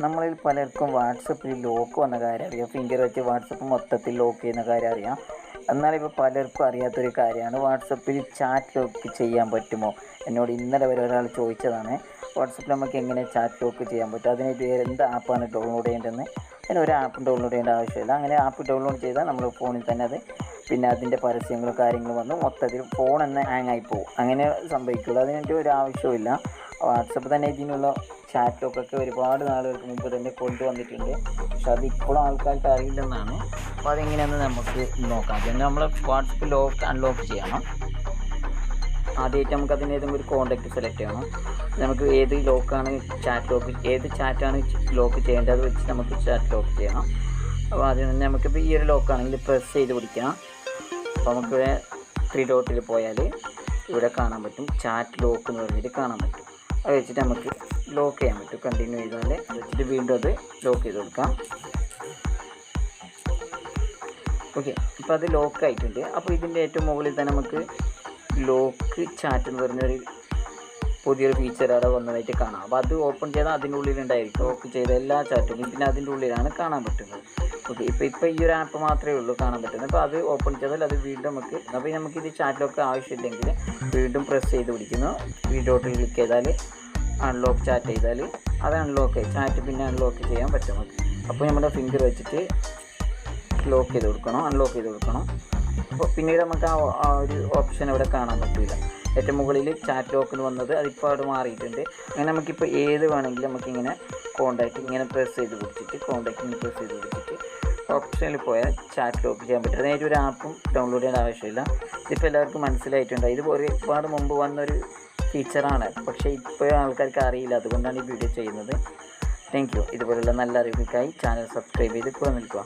നമ്മളിൽ പലർക്കും വാട്സപ്പിൽ ലോക്ക് വന്ന കാര്യം അറിയാം. ഫിംഗർ വെച്ച് വാട്സപ്പ് മൊത്തത്തിൽ ലോക്ക് ചെയ്യുന്ന കാര്യം അറിയാം. എന്നാലിപ്പോൾ പലർക്കും അറിയാത്തൊരു കാര്യമാണ്. വാട്സപ്പിൽ ചാറ്റ് ലോക്ക് ചെയ്യാൻ പറ്റുമോ? എന്നോട് ഇന്നലെ വരെ ഒരാൾ ചോദിച്ചതാണ്. വാട്സപ്പിൽ നമുക്ക് എങ്ങനെ ചാറ്റ് ലോക്ക് ചെയ്യാൻ പറ്റും? അതിന് ഇത് എന്ത് ആപ്പാണ് ഡൗൺലോഡ് ചെയ്യേണ്ടതെന്ന്? അതിന് ഒരു ആപ്പ് ഡൗൺലോഡ് ചെയ്യേണ്ട ആവശ്യമില്ല. അങ്ങനെ ആപ്പ് ഡൗൺലോഡ് ചെയ്താൽ നമ്മൾ ഫോണിൽ തന്നെ അത് പിന്നെ അതിന്റെ പരസ്യങ്ങളും കാര്യങ്ങളും വന്ന് മൊത്തത്തിൽ ഫോൺ തന്നെ ഹാങ് ആയി പോകും. അങ്ങനെ സംഭവിക്കുള്ളൂ. അതിനൊരു ആവശ്യമില്ല വാട്സപ്പ് തന്നെ ഇതിനുള്ള ചാറ്റ് ലോക്കൊക്കെ ഒരുപാട് നാളുകൾക്ക് മുമ്പ് തന്നെ കൊണ്ടുവന്നിട്ടുണ്ട്. പക്ഷെ അത് ഇപ്പോഴും ആൾക്കാർക്ക് അറിയില്ലെന്നാണ്. അപ്പോൾ അതെങ്ങനെയാണെന്ന് നമുക്ക് നോക്കാം. പിന്നെ നമ്മൾ വാട്സപ്പ് ലോക്ക് അൺലോക്ക് ചെയ്യണം. ആദ്യമായിട്ട് നമുക്ക് അതിന് ഏതെങ്കിലും ഒരു കോണ്ടാക്ട് സെലക്ട് ചെയ്യണം. നമുക്ക് ഏത് ലോക്കാണ് ചാറ്റ് ലോക്ക് ഏത് ചാറ്റാണ് ലോക്ക് ചെയ്യേണ്ടത് വെച്ച് നമുക്ക് ചാറ്റ് ലോക്ക് ചെയ്യണം. അപ്പോൾ ആദ്യം തന്നെ നമുക്കിപ്പോൾ ഈ ഒരു ലോക്കാണെങ്കിൽ പ്രസ് ചെയ്ത് പിടിക്കാം അപ്പോൾ നമുക്കിവിടെ ത്രീ ഡോട്ടിൽ പോയാൽ ഇവിടെ കാണാൻ പറ്റും. ചാറ്റ് ലോക്ക് എന്ന് പറഞ്ഞിട്ട് കാണാൻ പറ്റും. അത് വെച്ചിട്ട് നമുക്ക് ലോക്ക് ചെയ്യാൻ പറ്റും. കണ്ടിന്യൂ ചെയ്താൽ വെച്ചിട്ട് വീണ്ടും അത് ലോക്ക് ചെയ്ത് കൊടുക്കാം. ഓക്കെ ഇപ്പോൾ അത് ലോക്ക് ആയിട്ടുണ്ട്. അപ്പോൾ ഇതിന്റെ ഏറ്റവും മുകളിൽ തന്നെ നമുക്ക് ലോക്ക് ചാറ്റ് എന്ന് പറഞ്ഞൊരു പുതിയൊരു ഫീച്ചർ അവിടെ വന്നതായിട്ട് കാണാം. അപ്പോൾ അത് ഓപ്പൺ ചെയ്താൽ അതിന്റെ ഉള്ളിലുണ്ടായിരിക്കും ഓപ്പൺ ചെയ്ത എല്ലാ ചാറ്റും പിന്നെ അതിന്റെ ഉള്ളിലാണ് കാണാൻ പറ്റുന്നത്. ഓക്കെ ഇപ്പോൾ ഇപ്പോൾ ഈ ഒരു ആപ്പ് മാത്രമേ ഉള്ളൂ കാണാൻ പറ്റുന്നത്. അപ്പോൾ അത് ഓപ്പൺ ചെയ്താൽ അത് വീണ്ടും നമുക്ക് അപ്പോൾ നമുക്ക് ഇത് ചാറ്റിലൊക്കെ ആവശ്യമില്ലെങ്കിൽ വീണ്ടും പ്രസ് ചെയ്ത് പിടിക്കുന്നു. ഡോട്ടിൽ ക്ലിക്ക് ചെയ്താൽ അൺലോക്ക് ചാറ്റ് ചെയ്താൽ അത് അൺലോക്ക് ചാറ്റ് പിന്നെ അൺലോക്ക് ചെയ്യാൻ പറ്റും. അപ്പോൾ നമ്മുടെ ഫിംഗർ വെച്ചിട്ട് ലോക്ക് ചെയ്ത് കൊടുക്കണം. അൺലോക്ക് ചെയ്ത് കൊടുക്കണം. അപ്പോൾ പിന്നീട് നമുക്ക് ആ ഒരു ഓപ്ഷൻ ഇവിടെ കാണാൻ പറ്റില്ല. ഏറ്റവും മുകളിൽ ചാറ്റ് ലോക്ക് വന്നത്. അതിപ്പോൾ അവിടെ മാറിയിട്ടുണ്ട്. അങ്ങനെ നമുക്കിപ്പോൾ ഏത് വേണമെങ്കിലും നമുക്കിങ്ങനെ കോണ്ടാക്ട് ഇങ്ങനെ പ്രസ് ചെയ്ത് പിടിച്ചിട്ട് കോണ്ടാക്ട് പ്രസ് ചെയ്ത് പിടിച്ചിട്ട് ഓപ്ഷനിൽ പോയാൽ ചാറ്റ് ലോക്ക് ചെയ്യാൻ പറ്റും. അതിനായിട്ട് ഒരു ആപ്പും ഡൗൺലോഡ് ചെയ്യേണ്ട ആവശ്യമില്ല. ഇതിപ്പോൾ എല്ലാവർക്കും മനസ്സിലായിട്ടുണ്ട് ഇത് ഒരുപാട് മുമ്പ് വന്നൊരു ഫീച്ചറാണ് പക്ഷേ ഇപ്പോൾ ആൾക്കാർക്ക് അറിയില്ല. അതുകൊണ്ടാണ് ഈ വീഡിയോ ചെയ്യുന്നത്. താങ്ക് യു ഇതുപോലുള്ള നല്ല അറിവുകൾക്കായി ചാനൽ സബ്സ്ക്രൈബ് ചെയ്ത് നിൽക്കുക.